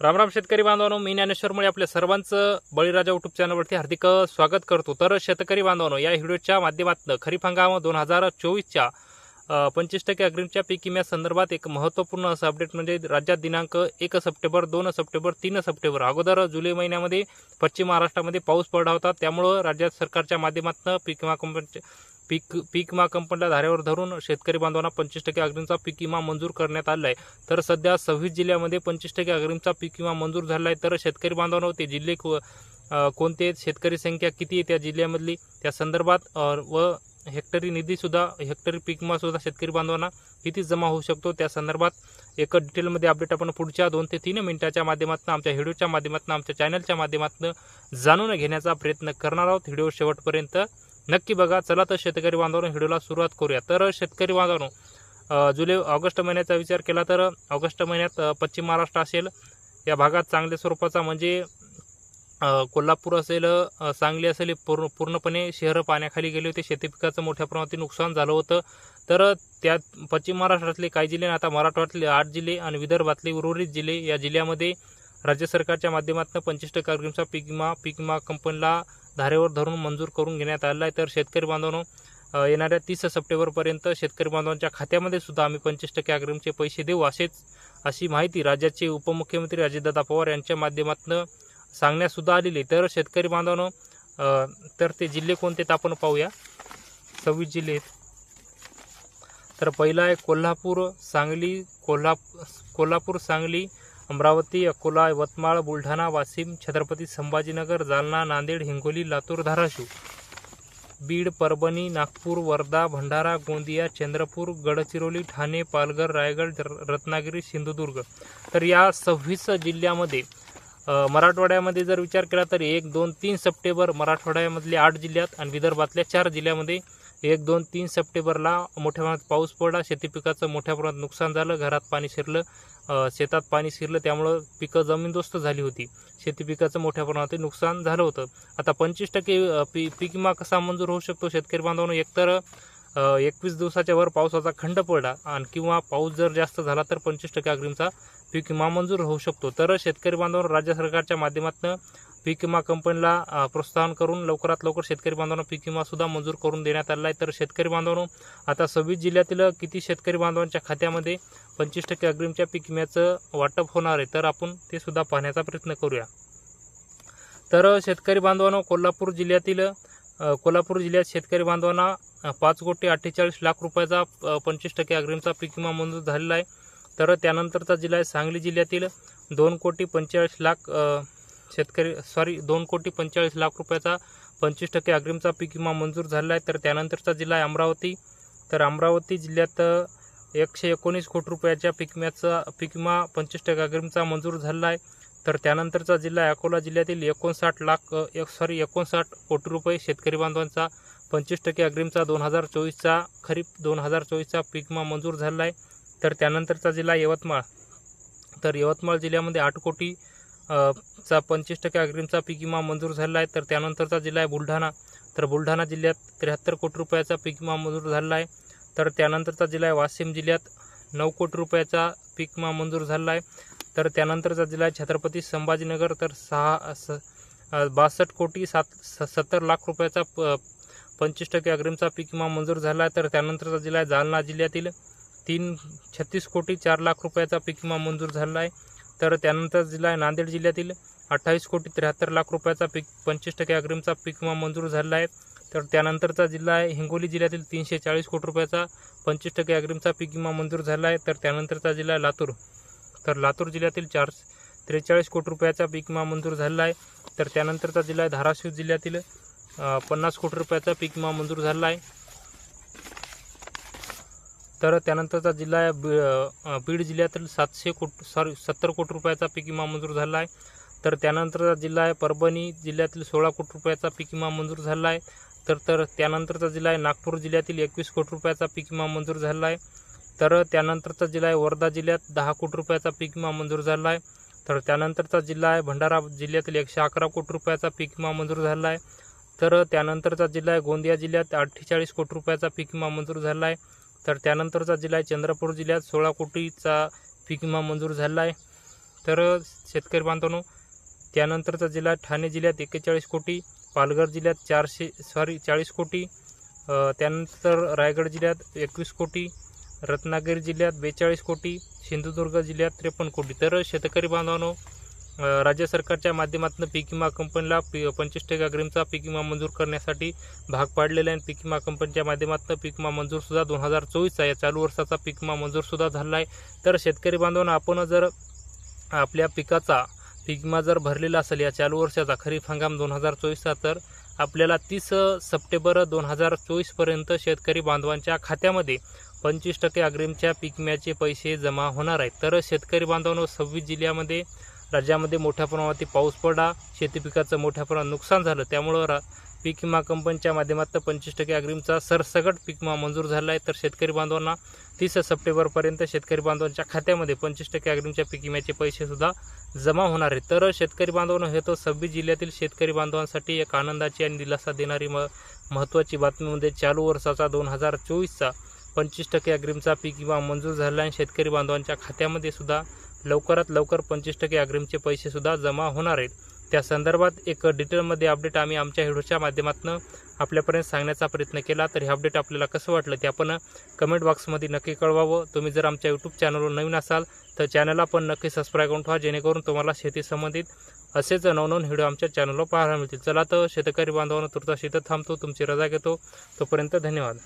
रामराम शेतकरी बांधवांनो मी ज्ञानेश्वर मुळे आपल्या सर्वांचं बळीराजा युट्यूब चॅनलवरती हार्दिक स्वागत करतो. तर शेतकरी बांधवांनो या व्हिडिओच्या माध्यमातून खरीप हंगाम दोन हजार चोवीसच्या पंचवीस टक्के अग्रिमच्या पीक विम्या संदर्भात एक महत्त्वपूर्ण असं अपडेट म्हणजे राज्यात दिनांक एक सप्टेंबर दोन सप्टेंबर तीन सप्टेंबर अगोदर जुलै महिन्यामध्ये पश्चिम महाराष्ट्रामध्ये पाऊस पडला होता. त्यामुळं राज्यात सरकारच्या माध्यमातून पीक विमा कंपनी पीक पीक विमा कंपनीला धारेवर धरून शेतकरी बांधवांना पंचवीस टक्के अग्रिमचा पीक विमा मंजूर करण्यात आला आहे तर सध्या सव्वीस जिल्ह्यामध्ये पंचवीस टक्के अग्रिमचा पीक विमा मंजूर झाला आहे तर शेतकरी बांधवांना ते जिल्हे कोणते आहेत शेतकरी संख्या किती आहे त्या जिल्ह्यामधली? त्या संदर्भात व हेक्टरी निधीसुद्धा हेक्टरी पीक विमासुद्धा शेतकरी बांधवांना किती जमा होऊ शकतो? त्या संदर्भात एक डिटेलमध्ये अपडेट आपण पुढच्या दोन ते तीन मिनिटाच्या माध्यमातून आमच्या व्हिडिओच्या माध्यमातून आमच्या चॅनलच्या माध्यमातून जाणून घेण्याचा प्रयत्न करणार आहोत. व्हिडिओ शेवटपर्यंत नक्की बघा चला तर शेतकरी बांधवांनो व्हिडिओला सुरुवात करूया. तर शेतकरी बांधवांनो जुलै ऑगस्ट महिन्याचा विचार केला तर ऑगस्ट महिन्यात पश्चिम महाराष्ट्र असेल या भागात चांगल्या स्वरूपाचा म्हणजे कोल्हापूर असेल सांगली असेल पूर्ण पूर्णपणे शहरं पाण्याखाली गेले होते. शेती पिकाचं मोठ्या प्रमाणात नुकसान झालं होतं. तर त्यात पश्चिम महाराष्ट्रातले काही जिल्हे आता मराठवाड्यातले आठ जिल्हे आणि विदर्भातले उर्वरित जिल्हे या जिल्ह्यामध्ये राज्य सरकारच्या माध्यमातून पंचवीस टक्के अग्रिमचा पीक विमा पीक विमा कंपनीला धारेवर धरून मंजूर करून घेण्यात आला आहे. तर शेतकरी बांधवांनो येणाऱ्या तीस सप्टेंबरपर्यंत शेतकरी बांधवांच्या खात्यामध्ये सुद्धा आम्ही पंचवीस टक्के अग्रिमचे पैसे देऊ असेच अशी माहिती राज्याचे उपमुख्यमंत्री अजितदादा पवार यांच्या माध्यमातून सांगण्यासुद्धा आलेली तर शेतकरी बांधवांनो तर ते जिल्हे कोणते ते आपण पाहूया. सव्वीस जिल्हे आहेत. तर पहिला आहे कोल्हापूर सांगली कोल्हा कोल्हापूर सांगली अमरावती अकोला यवतमाळ बुलढाणा वाशिम छत्रपती संभाजीनगर जालना नांदेड हिंगोली लातूर धाराशिव. बीड परभणी नागपूर वर्धा भंडारा गोंदिया चंद्रपूर गडचिरोली ठाणे पालघर रायगड र- रत्नागिरी सिंधुदुर्ग. तर या सव्वीस जिल्ह्यामध्ये मराठवाड्यामध्ये जर विचार केला तर एक दोन तीन सप्टेंबर मराठवाड्यामधल्या आठ जिल्ह्यात आणि विदर्भातल्या चार जिल्ह्यामध्ये एक दोन तीन सप्टेंबरला मोठ्या प्रमाणात पाऊस पडला शेती पिकाचं मोठ्या प्रमाणात नुकसान झालं घरात पाणी शिरलं शेतात पाणी शिरलं त्यामुळं पिकं जमीनदोस्त झाली होती. शेती पिकाचं मोठ्या प्रमाणात नुकसान झालं होतं. आता पंचवीस टक्के पी पीक विमा कसा मंजूर होऊ शकतो? शेतकरी बांधवांनो एकतर एकवीस दिवसाच्या वर पावसाचा खंड पडला आणि किंवा पाऊस जर जास्त झाला तर पंचवीस टक्के अग्रिमचा पीक विमा मंजूर होऊ शकतो. तर शेतकरी बांधवांनो राज्य सरकारच्या माध्यमातून पीक विमा कंपनीला प्रोत्साहन करून लवकरात लवकर शेतकरी बांधवांना पीक विमा सुद्धा मंजूर करून देण्यात आला आहे. तर शेतकरी बांधवांनो आता सव्वीस जिल्ह्यातील किती शेतकरी बांधवांच्या खात्यामध्ये पंचवीस टक्के अग्रिमच्या पीक विम्याचं वाटप होणार आहे तर आपण ते सुद्धा पाहण्याचा प्रयत्न करूया. तर शेतकरी बांधवांनो कोल्हापूर जिल्ह्यातील कोल्हापूर जिल्ह्यात शेतकरी बांधवांना पाच कोटी अठ्ठेचाळीस लाख रुपयाचा पंचवीस टक्के अग्रिमचा पीक विमा मंजूर झालेला आहे. तर त्यानंतरचा जिल्हा आहे सांगली जिल्ह्यातील दोन कोटी पंचेचाळीस लाख शेतकरी सॉरी दोन कोटी पंचेचाळीस लाख रुपयाचा पंचवीस टक्के अग्रिमचा पीक विमा मंजूर झालेला आहे तर त्यानंतरचा जिल्हा आहे अमरावती. तर अमरावती जिल्ह्यात एकशे एकोणीस कोटी रुपयाच्या पीक विम्याचा पीक विमा पंचवीस टक्के अग्रिमचा मंजूर झालेला आहे तर त्यानंतरचा जिल्हा आहे अकोला जिल्ह्यातील एकोणसाठ लाख एक सॉरी एकोणसाठ कोटी रुपये शेतकरी बांधवांचा पंचवीस टक्के अग्रिमचा दोन हजार चोवीसचा खरीप दोन हजार चोवीसचा पीक विमा मंजूर झालेला आहे तर त्यानंतरचा जिल्हा यवतमाळ. तर यवतमाळ जिल्ह्यामध्ये आठ कोटी चा पंचवीस टक्के अग्रिमचा पीक विमा मंजूर झालेला आहे. तर त्यानंतरचा जिल्हा आहे बुलढाणा. तर बुलढाणा जिल्ह्यात त्र्याहत्तर कोटी रुपयाचा पीक विमा मंजूर झालेला आहे. तर त्यानंतरचा जिल्हा आहे वाशिम जिल्ह्यात नऊ कोटी रुपयाचा पीक विमा मंजूर झालेला आहे. तर त्यानंतरचा जिल्हा आहे छत्रपती संभाजीनगर. तर सहा स बासष्ट कोटी सात स सत्तर लाख रुपयाचा प पंचवीस टक्के अग्रिमचा पीक विमा मंजूर झाला आहे. तर त्यानंतरचा जिल्हा आहे जालना जिल्ह्यातील तीन छत्तीस कोटी चार लाख रुपयाचा पीक विमा मंजूर झाला आहे. तर त्यानंतर जिल्हा आहे नांदेड जिल्ह्यातील अठ्ठावीस कोटी त्र्याहत्तर लाख रुपयाचा पीक पंचवीस टक्के अग्रिमचा पीक विमा मंजूर झालेला आहे. तर त्यानंतरचा जिल्हा आहे हिंगोली जिल्ह्यातील तीनशे चाळीस कोटी रुपयाचा पंचवीस टक्के अग्रिमचा पीक विमा मंजूर झाला आहे. तर त्यानंतरचा जिल्हा आहे लातूर. तर लातूर जिल्ह्यातील चार त्रेचाळीस कोटी रुपयाचा पीक विमा मंजूर झालेला आहे. तर त्यानंतरचा जिल्हा आहे धाराशिव जिल्ह्यातील पन्नास कोटी रुपयाचा पीक विमा मंजूर झाला आहे. तर त्यानंतरचा जिल्हा आहे बीड जिल्ह्यातील सातशे कोट सॉरी सत्तर कोटी रुपयाचा पीक विमा मंजूर झाला आहे. तर त्यानंतरचा जिल्हा आहे परभणी जिल्ह्यातील सोळा कोटी रुपयाचा पीक विमा मंजूर झाला आहे. तर तर त्यानंतरचा जिल्हा आहे नागपूर जिल्ह्यातील एकवीस कोटी रुपयाचा पीक विमा मंजूर झाला आहे. तर त्यानंतरचा जिल्हा आहे वर्धा जिल्ह्यात दहा कोटी रुपयाचा पीक विमा मंजूर झाला आहे. तर त्यानंतरचा जिल्हा आहे भंडारा जिल्ह्यातील एकशे अकरा कोटी रुपयाचा पीक विमा मंजूर झाला आहे. तर त्यानंतरचा जिल्हा आहे गोंदिया जिल्ह्यात अठ्ठेचाळीस कोटी रुपयाचा पीक विमा मंजूर झाला आहे. तर त्यानंतरचा जिल्हा आहे चंद्रपूर जिल्ह्यात सोळा कोटीचा पीक विमा मंजूर झाला आहे. तर शेतकरी बांधवांनो त्यानंतरचा जिल्हा ठाणे जिल्ह्यात एक्केचाळीस कोटी पालघर जिल्ह्यात चारशे सॉरी चाळीस कोटी त्यानंतर रायगड जिल्ह्यात एकवीस कोटी रत्नागिरी जिल्ह्यात बेचाळीस कोटी सिंधुदुर्ग जिल्ह्यात त्रेपन्न कोटी. तर शेतकरी बांधवांनो राज्य सरकारच्या माध्यमातून पीक विमा कंपनीला पी पंचवीस टक्के अग्रिमचा पीक विमा मंजूर करण्यासाठी भाग पाडलेला आहे. पीक विमा कंपनीच्या माध्यमातून पीक विमा मंजूरसुद्धा दोन हजार चोवीसचा या चालू वर्षाचा पीक विमा मंजूरसुद्धा झाला आहे. तर शेतकरी बांधवांना आपण जर आपल्या पिकाचा पीक विमा जर भरलेला असेल या चालू वर्षाचा खरीप हंगाम दोन हजार चोवीसचा तर आपल्याला तीस सप्टेंबर दोन हजार चोवीसपर्यंत शेतकरी बांधवांच्या खात्यामध्ये पंचवीस टक्के अग्रिमच्या पीक विम्याचे पैसे जमा होणार आहेत. तर शेतकरी बांधवांनो सव्वीस जिल्ह्यामध्ये राज्यामध्ये मोठ्या प्रमाणात पाऊस पडला शेती पिकाचं मोठ्या प्रमाणात नुकसान झालं. त्यामुळं रा पीक विमा कंपनीच्या माध्यमातून पंचवीस टक्के अग्रिमचा सरसकट पीक विमा मंजूर झाला आहे. तर शेतकरी बांधवांना तीस सप्टेंबरपर्यंत शेतकरी बांधवांच्या खात्यामध्ये पंचवीस टक्के अग्रिमच्या पीक विम्याचे पैसेसुद्धा जमा होणार आहेत. तर शेतकरी बांधवांना हे तो सव्वीस जिल्ह्यातील शेतकरी बांधवांसाठी एक आनंदाची आणि दिलासा देणारी म महत्त्वाची बातमी म्हणजे चालू वर्षाचा दोन हजार चोवीसचा पंचवीस टक्के अग्रिमचा पीक विमा मंजूर झाला आणि शेतकरी बांधवांच्या खात्यामध्ये सुद्धा लवकरात लवकर पंचवीस टक्के अग्रिमचे पैसेसुद्धा जमा होणार आहेत. त्या संदर्भात एक डिटेलमध्ये अपडेट आम्ही आमच्या व्हिडिओच्या माध्यमातून आपल्यापर्यंत सांगण्याचा प्रयत्न केला. तर हे अपडेट आपल्याला कसं वाटलं ते आपण कमेंट बॉक्समध्ये नक्की कळवावं. तुम्ही जर आमच्या यूट्यूब चॅनलवर नवीन असाल तर चॅनलला पण नक्की सबस्क्राईब करून ठेवा जेणेकरून तुम्हाला शेती संबंधित असेच नवनवन व्हिडिओ आमच्या चॅनलवर पाहायला मिळतील. चला तर शेतकरी बांधवांना तुर्ता शेतात थांबतो तुमची रजा घेतो. तोपर्यंत धन्यवाद.